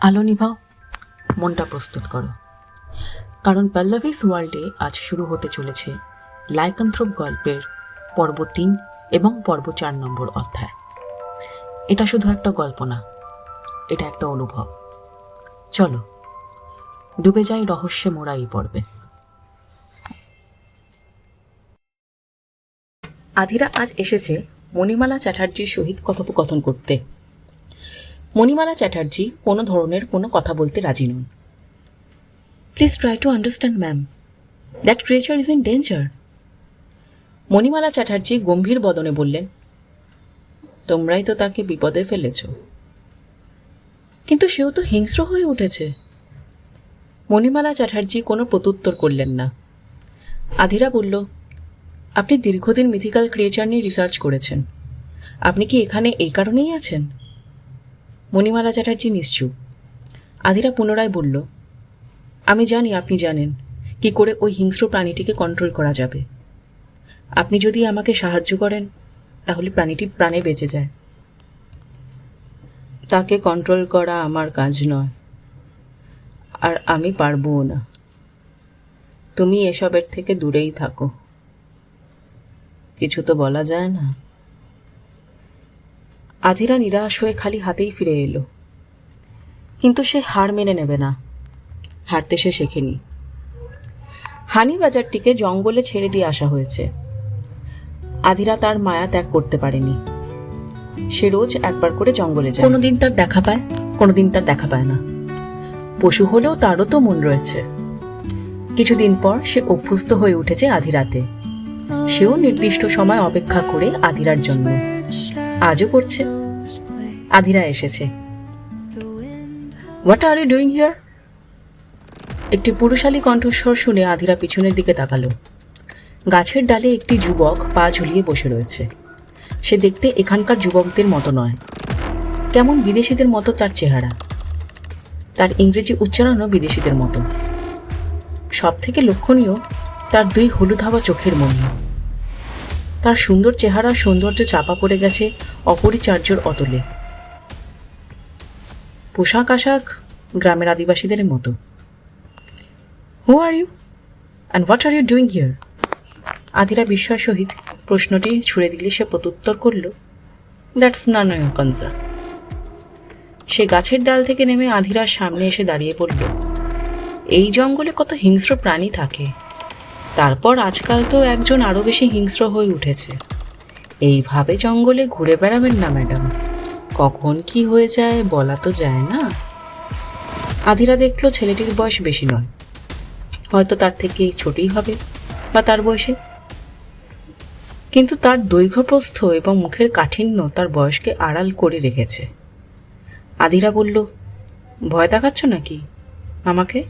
আলো নিভাও, মনটা প্রস্তুত করো। কারণ পল্লভিস ওয়ার্ল্ডে আজ শুরু হতে চলেছে লাইকান্থ্রপ গল্পের পর্ব তিন এবং পর্ব চার নম্বর অধ্যায়। এটা শুধু একটা গল্প না, এটা একটা অনুভব। চলো, ডুবে যাই রহস্যে মোড়া এই পর্বে। আধিরা আজ এসেছে মণিমালা চ্যাটার্জির সহিত কথোপকথন করতে। মণিমালা চ্যাটার্জি কোনো ধরনের কোনো কথা বলতে রাজি নন। Please try to understand ma'am that creature is in danger Manimala Chatterjee গম্ভীর বদনে বললেন, তোমরাই তো তাকে বিপদে ফেলেছ। কিন্তু সেও তো হিংস্র হয়ে উঠেছে। মণিমালা চ্যাটার্জি কোনো প্রত্যুত্তর করলেন না। আধিরা বলল, আপনি দীর্ঘদিন মিথিক্যাল ক্রিয়েচার নিয়ে রিসার্চ করেছেন। আপনি কি এখানে এই কারণেই আছেন? মণিমালা চ্যাটার্জি নিশ্চুপ। আধিরা পুনরায় বলল, আমি জানি আপনি জানেন কি করে ওই হিংস্র প্রাণীটিকে কন্ট্রোল করা যাবে। আপনি যদি আমাকে সাহায্য করেন, তাহলে প্রাণীটি প্রাণে বেঁচে যায়। তাকে কন্ট্রোল করা আমার কাজ নয়, আর আমি পারবও না। তুমি এসবের থেকে দূরেই থাকো। কিছু তো বলা যায় না। আধিরা নিরাশ হয়ে খালি হাতেই ফিরে এলো। কিন্তু সে হার মেনে নেবে না। হারতে সে শেখেনি। হানি বাজারটিকে জঙ্গলে ছেড়ে দিয়ে আসা হয়েছে। আধিরা তার মায়া ত্যাগ করতে পারেনি। সে রোজ একবার করে জঙ্গলে যায়। কোনোদিন তার দেখা পায়? কোনোদিন তার দেখা পায় না। পশু হলেও তারও তো মন রয়েছে। কিছুদিন পর সে অভ্যস্ত হয়ে উঠেছে আধিরাতে সেও নির্দিষ্ট সময় অপেক্ষা করে আধিরার জন্য। আজও করছে। আধিরা এসেছে। What are you doing here একটি পুরুষালী কণ্ঠস্বর শুনে আধিরা পিছনের দিকে তাকালো। গাছের ডালে একটি যুবক পা ঝুলিয়ে বসে রয়েছে। সে দেখতে এখানকার যুবকদের মতো নয়। কেমন বিদেশিদের মতো তার চেহারা। তার ইংরেজি উচ্চারণও বিদেশিদের মতো। সব থেকে লক্ষণীয়, তার দুই হাওয়া চোখের মনি। তার সুন্দর চেহারা সৌন্দর্য চাপা পড়ে গেছে অপরিচার্যর অতলে। পোশাক আশাক গ্রামের আদিবাসীদের মতো। Who are you and what are you doing here Adira বিস্ময় সহিত প্রশ্নটি ছুড়ে দিলে সে প্রত্যুত্তর করল দ্যাটস নান ইউর কনসার্ন সে গাছের ডাল থেকে নেমে আধিরার সামনে এসে দাঁড়িয়ে পড়ল। এই জঙ্গলে কত হিংস্র প্রাণী থাকে। তারপর আজকাল তো একজন আরও বেশি হিংস্র হয়ে উঠেছে। এইভাবে জঙ্গলে ঘুরে বেড়াবেন না, ম্যাডাম। কখন কি হয়ে যায় বলা তো যায় না। আধিরা দেখল ছেলেটির বয়স বেশি নয়। হয়তো তার থেকে ছোটই হবে বা তার বয়সে। কিন্তু তার দৈর্ঘ্যপ্রস্থ এবং মুখের কাঠিন্য তার বয়সকে আড়াল করে রেখেছে। আধিরা বলল, ভয় দেখাচ্ছ নাকি আমাকে?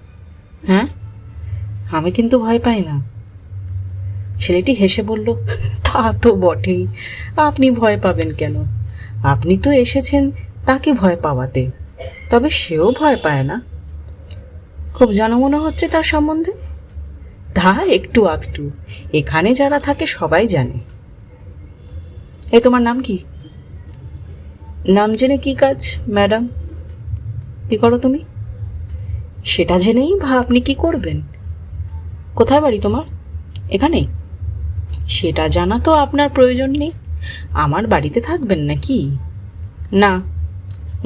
হ্যাঁ আমি কিন্তু ভয় পাই না। ছেলেটি হেসে বলল, তা তো বটেই। আপনি ভয় পাবেন কেন? আপনি তো এসেছেন তাকে ভয় পাওয়াতে। তবে সেও ভয় পায় না। খুব জানো মনে হচ্ছে তার সম্বন্ধে? তা একটু আধটু। এখানে যারা থাকে সবাই জানে। এ, তোমার নাম কি? নাম জেনে কি কাজ, ম্যাডাম? কি করো তুমি? সেটা জেনেই ভা আপনি কি করবেন? কোথায় বাড়ি তোমার? এখানে সেটা জানা তো আপনার প্রয়োজন নেই। আমার বাড়িতে থাকবেন নাকি? না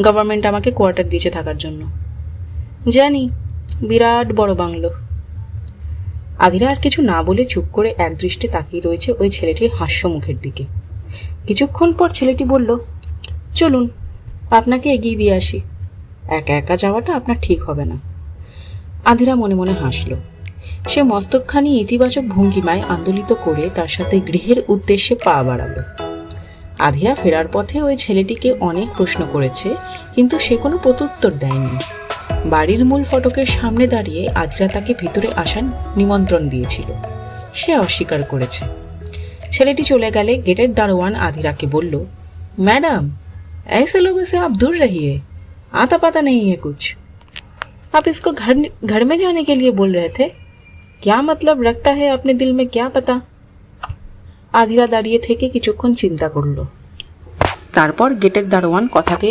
গভর্নমেন্ট আমাকে কোয়ার্টার দিয়েছে থাকার জন্য। জানি, বিরাট বড় বাংলো। আদিরা আর কিছু না বলে চুপ করে একদৃষ্টে তাকিয়ে রয়েছে ওই ছেলেটির হাস্য মুখের দিকে। কিছুক্ষণ পর ছেলেটি বলল, চলুন, আপনাকে এগিয়ে দিয়ে আসি। একা একা যাওয়াটা আপনার ঠিক হবে না। আধিরা মনে মনে হাসল। সে মস্তকখানি ইতিবাচক ভঙ্গিমায় আন্দোলিত করে তার সাথে গৃহের উদ্দেশ্যে পা বাড়ালো আধিরা ফেরার পথে ওই ছেলেটিকে অনেক প্রশ্ন করেছে কিন্তু সে কোনো প্রত্যুত্তর দেয়নি বাড়ির মূল ফটকের সামনে দাঁড়িয়ে আধিরা তাকে ভিতরে আসার নিমন্ত্রণ দিয়েছিল সে অস্বীকার করেছে ছেলেটি চলে গেলে গেটের দারোয়ান আধিরাকে বলল मैडम ऐसे लोगों से आप दूर रहिए आता पता नहीं है कुछ आप इसको घर घर में जाने के लिए बोल रहे थे क्या मतलब रखता है अपने दिल में क्या पता আধিরা দাঁড়িয়ে থেকে কিছুক্ষণ চিন্তা করলো তারপর গেটের দারোয়ান কথাতে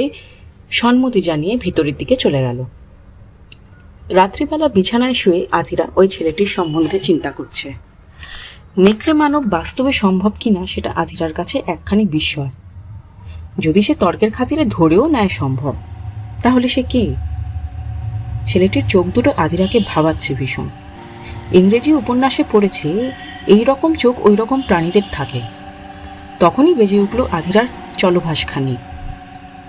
সম্মতি জানিয়ে ভিতরের দিকে চলে গেল রাত্রিবেলা বিছানায় শুয়ে আধিরা ওই ছেলেটির সম্বন্ধে চিন্তা করছে নেকড়ে মানব বাস্তবে সম্ভব কিনা সেটা আধিরার কাছে একখানি বিস্ময় যদি সে তর্কের খাতিরে ধরেও নেয় সম্ভব তাহলে সে কে ছেলেটির চোখ দুটো আদিরাকে ভাবাচ্ছে ভীষণ ইংরেজি উপন্যাসে পড়েছে, এই রকম চোখ ওই রকম প্রাণীদের থাকে। তখনই বেজে উঠল আধিরার চলভাসখানি।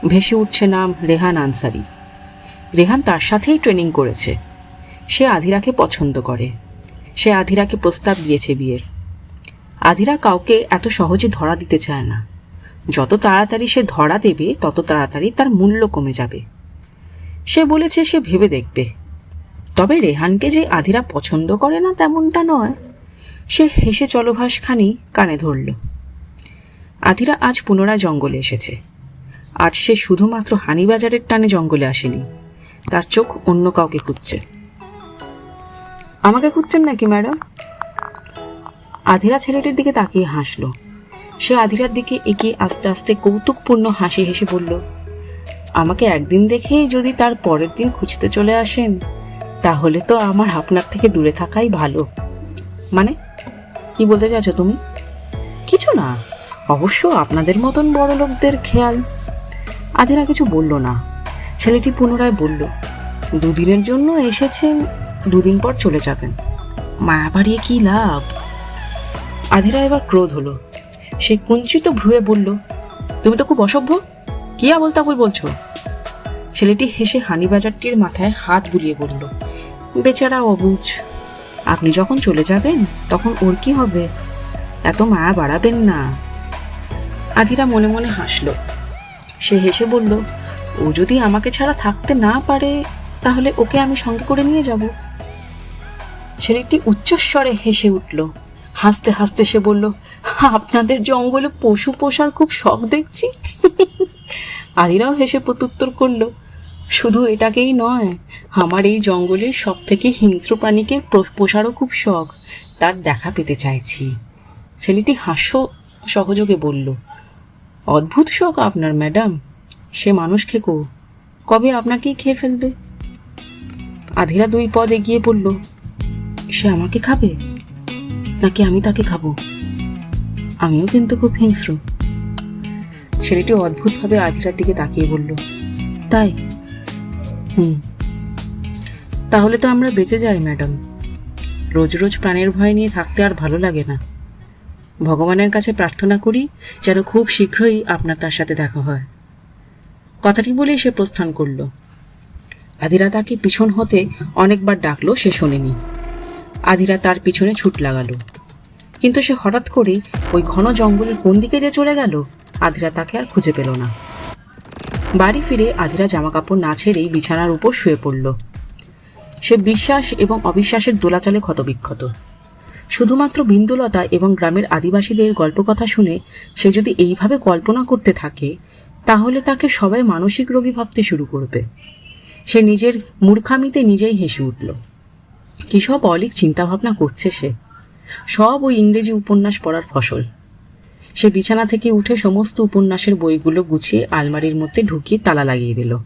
ভেসে উঠছে নাম রেহান আনসারি। রেহান তার সাথেই ট্রেনিং করেছে। সে আধিরাকে পছন্দ করে। সে আধিরাকে প্রস্তাব দিয়েছে বিয়ের। আধিরা কাউকে এত সহজে ধরা দিতে চায় না। যত তাড়াতাড়ি সে ধরা দেবে, তত তাড়াতাড়ি তার মূল্য কমে যাবে। সে বলেছে সে ভেবে দেখবে। তবে রেহানকে যে আধিরা পছন্দ করে না তেমনটা নয়। সে হেসে চলভাসখানি কানে ধরল। আধিরা আজ পুনরায় জঙ্গলে এসেছে। আজ সে শুধুমাত্র হানিবাজারের টানে জঙ্গলে আসেনি। তার চোখ অন্য কাউকে খুঁজছে। আমাকে খুঁজছেন নাকি, ম্যাডাম? আধিরা ছেলেটির দিকে তাকিয়ে হাসলো। সে আধিরার দিকে এগিয়ে আস্তে আস্তে কৌতুকপূর্ণ হাসি হেসে বলল, আমাকে একদিন দেখেই যদি তার পরের দিন খুঁজতে চলে আসেন তাহলে তো আমার আপনার থেকে দূরে থাকাই ভালো। মানে কি বলতে চাচ্ছো তুমি? কিছু না, অবশ্য আপনাদের মতন বড় লোকদের খেয়াল। আধিরা কিছু বলল না। ছেলেটি পুনরায় বলল, দুদিনের জন্য এসেছেন দুদিন পর চলে যাবেন। মায়া বাড়িয়ে কি লাভ? আধিরা এবার ক্রোধ হলো। সে কুঞ্চিত ভ্রুয়ে বলল, তুমি তো খুব অসভ্য, কি আবল তাবল বলছো? ছেলেটি হেসে হানিবাজারটির মাথায় হাত বুলিয়ে বলল বেচারা অবুঝ। আপনি যখন চলে যাবেন, তখন ওর কি হবে? এত মায়া বাড়াবেন না। আধিরা মনে মনে হাসলো। সে হেসে বলল, ও যদি আমাকে ছাড়া থাকতে না পারে, তাহলে ওকে আমি সঙ্গে করে নিয়ে যাব। ছেলেটি উচ্চস্বরে হেসে উঠল। হাসতে হাসতে সে বলল, আপনাদের জঙ্গলে পশু পোষার খুব শখ দেখছি। আদিরাও হেসে প্রত্যুত্তর করল শুধু এটাকেই নয়, আমার এই জঙ্গলের সব থেকে হিংস্র প্রাণীকে প্র- পোষারও খুব শখ, তার দেখা পেতে চাইছি। ছেলেটি হাস্য সহযোগে বলল, অদ্ভুত শখ আপনার, ম্যাডাম। সে মানুষ খেকো কবে আপনাকেই খেয়ে ফেলবে? আধিরা দুই পদ এগিয়ে বলল, সে আমাকে খাবে? নাকি আমি তাকে খাব? আমিও কিন্তু খুব হিংস্র। ছেলেটি অদ্ভুতভাবে আধিরার দিকে তাকিয়ে বলল, তাই? হুম। তাহলে তো আমরা বেঁচে যাই, ম্যাডাম। রোজ রোজ প্রাণের ভয় নিয়ে থাকতে আর ভালো লাগে না। ভগবানের কাছে প্রার্থনা করি যেন খুব শীঘ্রই আপনার তার সাথে দেখা হয়। কথাটি বলেই সে প্রস্থান করল। আধিরা তাকে পিছন হতে অনেকবার ডাকলো, সে শোনেনি। আধিরা তার পিছনে ছুট লাগালো। কিন্তু সে হঠাৎ করে ওই ঘন জঙ্গলের কোন দিকে যে চলে গেল আধিরা তাকে আর খুঁজে পেল না। বাড়ি ফিরে আধিরা জামাকাপড় না ছেড়েই বিছানার উপর শুয়ে পড়ল। সে বিশ্বাস এবং অবিশ্বাসের দোলাচালে ক্ষতবিক্ষত। শুধুমাত্র বিন্দুলতা এবং গ্রামের আদিবাসীদের গল্পকথা শুনে সে যদি এইভাবে কল্পনা করতে থাকে, তাহলে তাকে সবাই মানসিক রোগী ভাবতে শুরু করবে। সে নিজের মূর্খামিতে নিজেই হেসে উঠল। কী সব অলিক চিন্তাভাবনা করছে সে। সব ওই ইংরেজি উপন্যাস পড়ার ফসল। সে বিছানা থেকে উঠে সমস্ত উপন্যাসের বইগুলো গুছিয়ে আলমারির মধ্যে ঢুকিয়ে তালা লাগিয়ে দিল।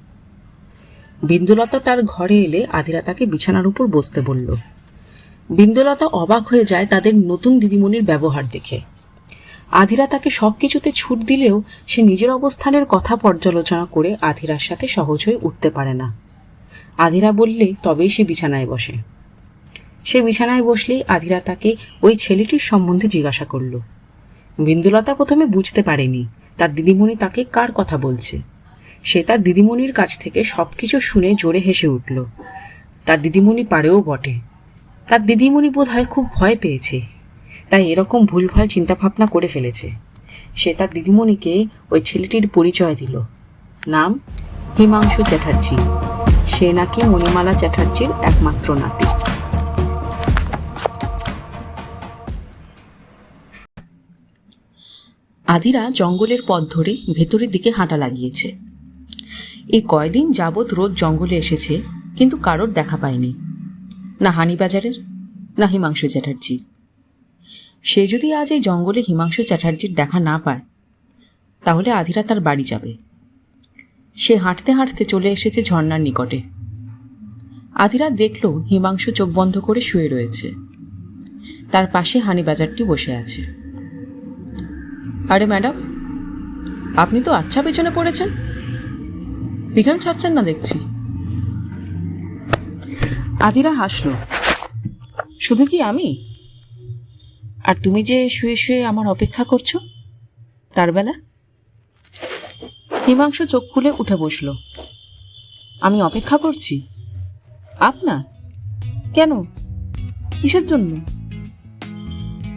বিন্দুলতা তার ঘরে এলে আধিরা তাকে বিছানার উপর বসতে বলল। বিন্দুলতা অবাক হয়ে যায় তাদের নতুন দিদিমণির ব্যবহার দেখে। আধিরা তাকে সব কিছুতে ছুট দিলেও সে নিজের অবস্থানের কথা পর্যালোচনা করে আধিরার সাথে সহজ হয়ে উঠতে পারে না। আধিরা বললে, তবেই সে বিছানায় বসে। সে বিছানায় বসলেই আধিরা তাকে ওই ছেলেটির সম্বন্ধে জিজ্ঞাসা করল। বিন্দুলতা প্রথমে বুঝতে পারেনি তার দিদিমণি তাকে কার কথা বলছে। সে তার দিদিমণির কাছ থেকে সব কিছু শুনে জোরে হেসে উঠল। তার দিদিমণি পারেও বটে। তার দিদিমণি বোধ হয় খুব ভয় পেয়েছে। তাই এরকম ভুলভাল চিন্তাভাবনা করে ফেলেছে। সে তার দিদিমণিকে ওই ছেলেটির পরিচয় দিল। নাম হিমাংশু চ্যাটার্জি। সে নাকি মণিমালা চ্যাটার্জির একমাত্র নাতি। আদিরা জঙ্গলের পথ ধরে ভেতরের দিকে হাঁটা লাগিয়েছে। এই কয়দিন যাবৎ রোজ জঙ্গলে এসেছে, কিন্তু কারোর দেখা পায়নি। না হানিবাজারের, না হিমাংশু চ্যাটার্জি সে যদি আজ এই জঙ্গলে হিমাংশু চ্যাটার্জির দেখা না পায়, তাহলে আধিরা তার বাড়ি যাবে। সে হাঁটতে হাঁটতে চলে এসেছে ঝর্নার নিকটে। আধিরা দেখল হিমাংশু চোখ বন্ধ করে শুয়ে রয়েছে। তার পাশে হানি বাজারটি বসে আছে। আরে ম্যাডাম, আপনি তো আচ্ছা পেছনে পড়েছেন। পিছন ছাড়ছেন না দেখছি। আদিরা হাসল। শুধু কি আমি? আর তুমি যে শুয়ে শুয়ে আমার অপেক্ষা করছ, তার বেলা? হিমাংশু চোখ খুলে উঠে বসল। আমি অপেক্ষা করছি। আপনার? কেন? কিসের জন্য?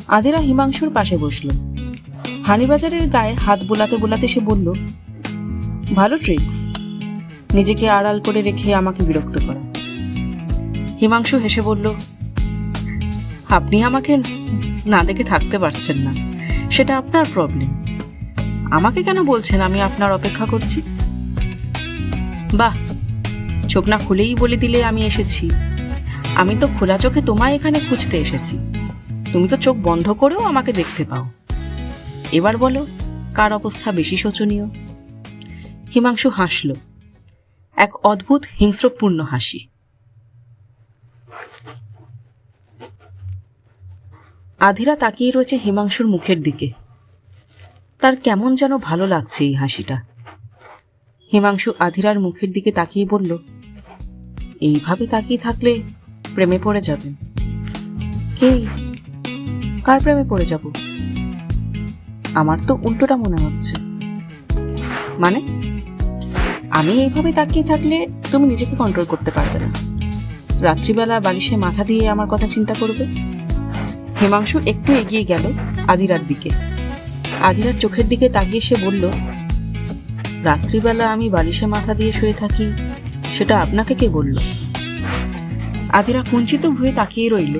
আদিরা হিমাংশুর পাশে বসল। হানিবাজারের গায়ে হাত বোলাতে বোলাতে সে বলল, ভালো ট্রিক্স নিজেকে আড়াল করে রেখে আমাকে বিরক্ত করা। হিমাংশু হেসে বলল, আপনি আমাকে না দেখে থাকতে পারছেন না। সেটা আপনার প্রবলেম আমাকে কেন বলছেন আমি আপনার অপেক্ষা করছি? বাহ! চোখ না খুলেই বলে দিলে আমি এসেছি। আমি তো খোলা চোখে তোমায় এখানে খুঁজতে এসেছি। তুমি তো চোখ বন্ধ করেও আমাকে দেখতে পাও। এবার বলো, কার অবস্থা বেশি শোচনীয়? হিমাংশু হাসল। এক অদ্ভুত হিংস্রপূর্ণ হাসি। আধিরা তাকিয়ে রয়েছে হিমাংশুর মুখের দিকে। তার কেমন যেন ভালো লাগছে এই হাসিটা। হিমাংশু আধিরার মুখের দিকে তাকিয়ে বলল, এইভাবে তাকিয়ে থাকলে প্রেমে পড়ে যাবেন। কে? কার প্রেমে পড়ে যাব? আমার তো উল্টোটা মনে হচ্ছে। মানে? আমি এইভাবে তাকিয়ে থাকলে তুমি নিজেকে কন্ট্রোল করতে পারবে না। রাত্রিবেলা বালিশে মাথা দিয়ে আমার কথা চিন্তা করবে। হিমাংশু একটু এগিয়ে গেল আদিরার দিকে। আদিরার চোখের দিকে তাকিয়ে সে বলল, রাত্রিবেলা আমি বালিশে মাথা দিয়ে শুয়ে থাকি, সেটা আপনাকে কে বলল? আদিরা কুঞ্চিত ভুয়ে তাকিয়ে রইল।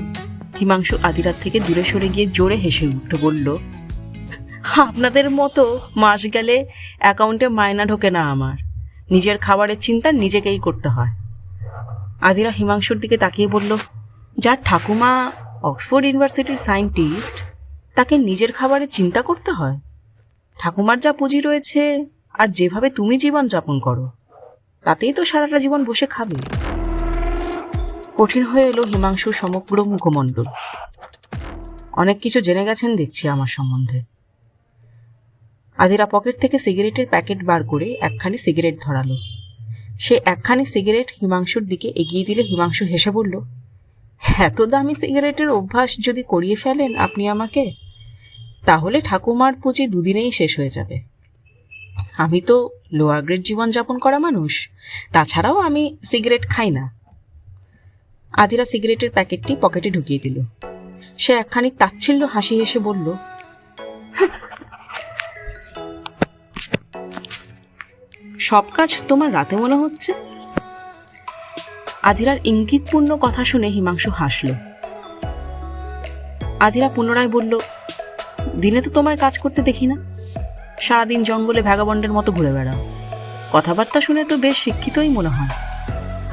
হিমাংশু আদিরার থেকে দূরে সরে গিয়ে জোরে হেসে উঠে বলল আপনাদের মতো মাস গেলে অ্যাকাউন্টে মায়না ঢোকে না আমার। নিজের খাবারের চিন্তা নিজেকেই করতে হয়। আদিরা হিমাংশুর দিকে তাকিয়ে বলল, যার ঠাকুমা অক্সফোর্ড ইউনিভার্সিটির সায়েন্টিস্ট, তাকে নিজের খাবারের চিন্তা করতে হয়? ঠাকুমার যা পুঁজি রয়েছে আর যেভাবে তুমি জীবন যাপন করো, তাতেই তো সারাটা জীবন বসে খাবে। কঠিন হয়ে এলো হিমাংশুর সমগ্র মুখমণ্ডল। অনেক কিছু জেনে গেছেন দেখছি আমার সম্বন্ধে। আদিরা পকেট থেকে সিগারেটের প্যাকেট বার করে একখানি সিগারেট ধরালো। সে একখানি সিগারেট হিমাংশুর দিকে এগিয়ে দিলে হিমাংশু হেসে বলল, এত দামি সিগারেটের অভ্যাস যদি করিয়ে ফেলেন আপনি আমাকে, তাহলে ঠাকুমার পুঁজি দুদিনেই শেষ হয়ে যাবে। আমি তো লোয়ার গ্রেড জীবনযাপন করা মানুষ, তাছাড়াও আমি সিগারেট খাই না। আদিরা সিগারেটের প্যাকেটটি পকেটে ঢুকিয়ে দিল। সে একখানি তাচ্ছিল্য হাসি হেসে বলল সব কাজ তোমার রাতে মনে হচ্ছে? আধিরার ইঙ্গিতপূর্ণ কথা শুনে হিমাংশু হাসল। আধিরা পুনরায় বলল, দিনে তো তোমায় কাজ করতে দেখি না। সারাদিন জঙ্গলে ভ্যাগাবন্ডের মতো ঘুরে বেড়াও। কথাবার্তা শুনে তো বেশ শিক্ষিতই মনে হয়।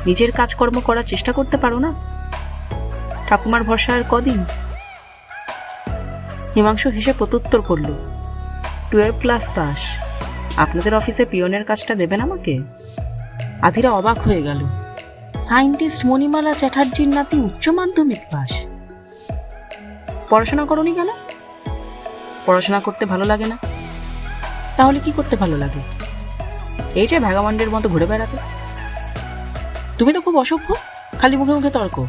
নিজের কাজকর্ম করার চেষ্টা করতে পারো না? ঠাকুমার ভরসা আর কদিন? হিমাংশু হেসে প্রত্যুত্তর করল, টুয়েলভ ক্লাস পাস। আপনাদের অফিসে পিয়নের কাজটা দেবেন আমাকে? আধিরা অবাক হয়ে গেল। সায়েন্টিস্ট মণিমালা চ্যাটার্জির নাতি উচ্চ মাধ্যমিক পাস। পড়াশোনা করনি কেন? পড়াশোনা করতে ভালো লাগে না। তাহলে কি করতে ভালো লাগে? এই যে ভ্যাগামান্ডের মতো ঘুরে বেড়াবে তুমি তো খুব অসভ্য, খালি মুখে মুখে তর্ক।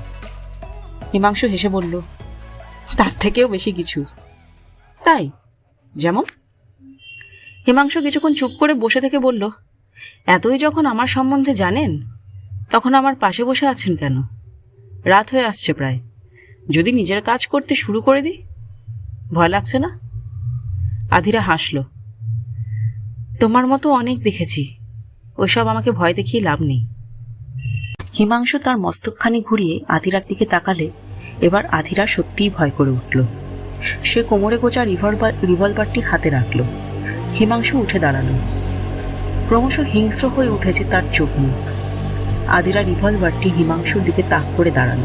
হিমাংশু হেসে বলল, তার থেকেও বেশি কিছু। তাই? যেমন? হিমাংশু কিছুক্ষণ চুপ করে বসে থেকে বলল, এতই যখন আমার সম্বন্ধে জানেন, তখন আমার পাশে বসে আছেন কেন? রাত হয়ে আসছে প্রায়। যদি নিজের কাজ করতে শুরু করে দিই, ভয় লাগছে না? আধিরা হাসল, তোমার মতো অনেক দেখেছি, ওইসব আমাকে ভয় দেখিয়ে লাভ নেই। হিমাংশু তার মস্তকখানি ঘুরিয়ে আধিরার দিকে তাকালে এবার আধিরা সত্যিই ভয় করে উঠল। সে কোমরে গোচা রিভলভার রিভলভারটি হাতে রাখল। হিমাংশু উঠে দাঁড়াল। ক্রমশ হিংস্র হয়ে উঠেছে তার চোখ মুখ। আদিরা রিভলভারটি হিমাংশুর দিকে তাক করে দাঁড়াল।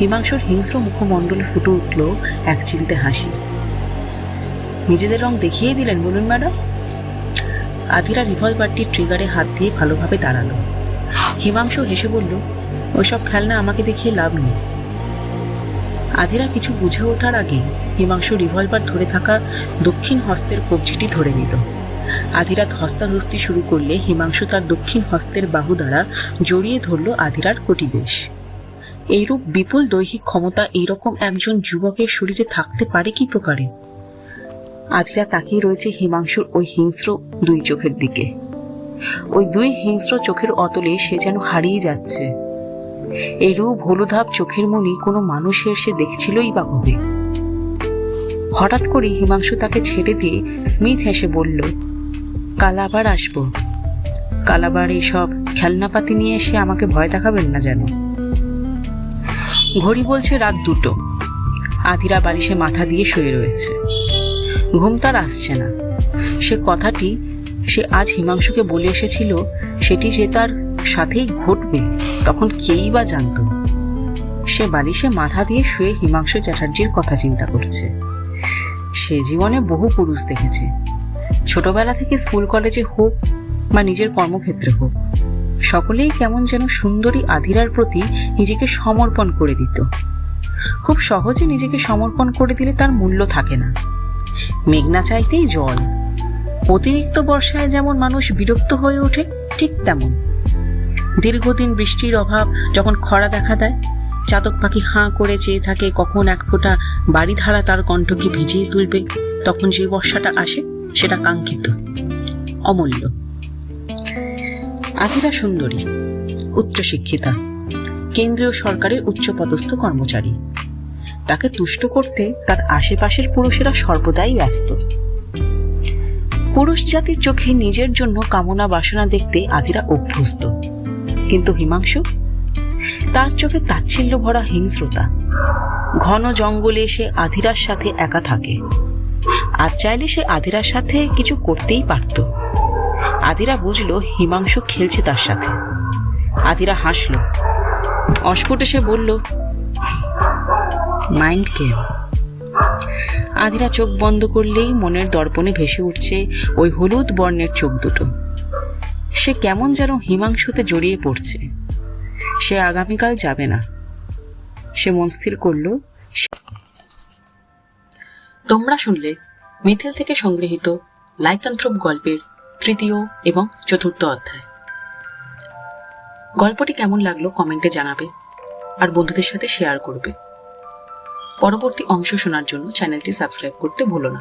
হিমাংশুর হিংস্র মুখমণ্ডলে ফুটে উঠল এক চিলতে হাসি। নিজেদের রং দেখিয়ে দিলেন বলুন ম্যাডাম। আদিরা রিভলভারটি ট্রিগারে হাত দিয়ে ভালোভাবে দাঁড়াল। হিমাংশু হেসে বলল ওইসব খেলনা আমাকে দেখিয়ে লাভ নেই। আদিরা কিছু বুঝে ওঠার আগে হিমাংশু রিভলভার ধরে থাকা দক্ষিণ হস্তের কবজিটি ধরে নিল। আধিরা ধস্তাধস্তি শুরু করলে হিমাংশু তার দক্ষিণ হস্তের বাহু দ্বারা জড়িয়ে ধরল আধিরার কটিবেশ। এইরূপ বিপুল দৈহিক ক্ষমতা এইরকম একজন যুবকের শরীরে থাকতে পারে কি প্রকারে? আধিরা তাকিয়ে রয়েছে হিমাংশুর ওই হিংস্র দুই চোখের দিকে। ওই দুই হিংস্র চোখের অতলে সে যেন হারিয়ে যাচ্ছে। এই রূপ হলুধাপ চোখের মনি কোনো মানুষের সে দেখছিলই বা কবে? হঠাৎ করে হিমাংশু তাকে ছেড়ে দিয়ে স্মিথ হেসে বলল, কাল আবার আসব। কাল আবার এইসব খেলনাপাতি নিয়ে এসে আমাকে ভয় দেখাবেন না যেন। ঘড়ি বলছে রাত দুটো। আধিরা বালিশে মাথা দিয়ে শুয়ে রয়েছে। ঘুম তার আসছে না। সে কথাটি সে আজ হিমাংশুকে বলে এসেছিল, সেটি যে তার সাথেই ঘটবে, তখন কেই বা জানতো। সে বালিশে মাথা দিয়ে শুয়ে হিমাংশু চ্যাটার্জির কথা চিন্তা করছে। সে জীবনে বহু পুরুষ দেখেছে। ছোটবেলা থেকে স্কুল, কলেজে হোক বা নিজের কর্মক্ষেত্রে হোক, সকলেই কেমন যেন সুন্দরী আধিরার প্রতি নিজেকে সমর্পণ করে দিত। খুব সহজে নিজেকে সমর্পণ করে দিলে তার মূল্য থাকে না। মেঘনা চাইতেই জল। অতিরিক্ত বর্ষায় যেমন মানুষ বিরক্ত হয়ে ওঠে, ঠিক তেমন। দীর্ঘদিন বৃষ্টির অভাব যখন খরা দেখা দেয় চাতক পাখি হাঁ করে চেয়ে থাকে, কখন এক ফোঁটা বাড়িধারা তার কণ্ঠকে ভিজিয়ে তুলবে, তখন যে বর্ষাটা আসে সেটা কাঙ্ক্ষিত। অমূল্য। আধিরা সুন্দরী, উচ্চশিক্ষিতা, কেন্দ্রীয় সরকারের উচ্চপদস্থ কর্মচারী। তাকে তুষ্ট করতে তার আশেপাশের পুরুষেরা সর্বদাই ব্যস্ত। পুরুষ জাতির চোখে নিজের জন্য কামনা বাসনা দেখতে আধিরা অভ্যস্ত। কিন্তু হিমাংশু তার চোখে তাচ্ছিল্য ভরা হিংস্রতা। ঘন জঙ্গলে সে আধিরার সাথে একা থাকে। আর চাইলে সে আধিরার সাথে কিছু করতেই পারত। আধিরা বুঝলো হিমাংশু খেলছে তার সাথে। আধিরা হাসল। অস্ফুটে সে বলল, মাইন্ড গেম। আধিরা চোখ বন্ধ করলেই মনের দর্পণে ভেসে উঠছে ওই হলুদ বর্ণের চোখ দুটো। সে কেমন যেন হিমাংশুতে জড়িয়ে পড়ছে। সে আগামীকাল যাবে না। সে মন স্থির করল। তোমরা শুনলে মিথিল থেকে সংগৃহীত লাইকান্থ্রপ গল্পের তৃতীয় এবং চতুর্থ অধ্যায়। গল্পটি কেমন লাগল কমেন্টে জানাবে আর বন্ধুদের সাথে শেয়ার করবে। পরবর্তী অংশ শোনার জন্য চ্যানেলটি সাবস্ক্রাইব করতে ভুলো না।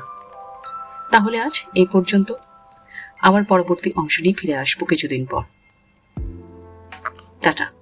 তাহলে আজ এই পর্যন্ত। আবার পরবর্তী অংশ নিয়ে ফিরে আসব কিছুদিন পর। টাটা।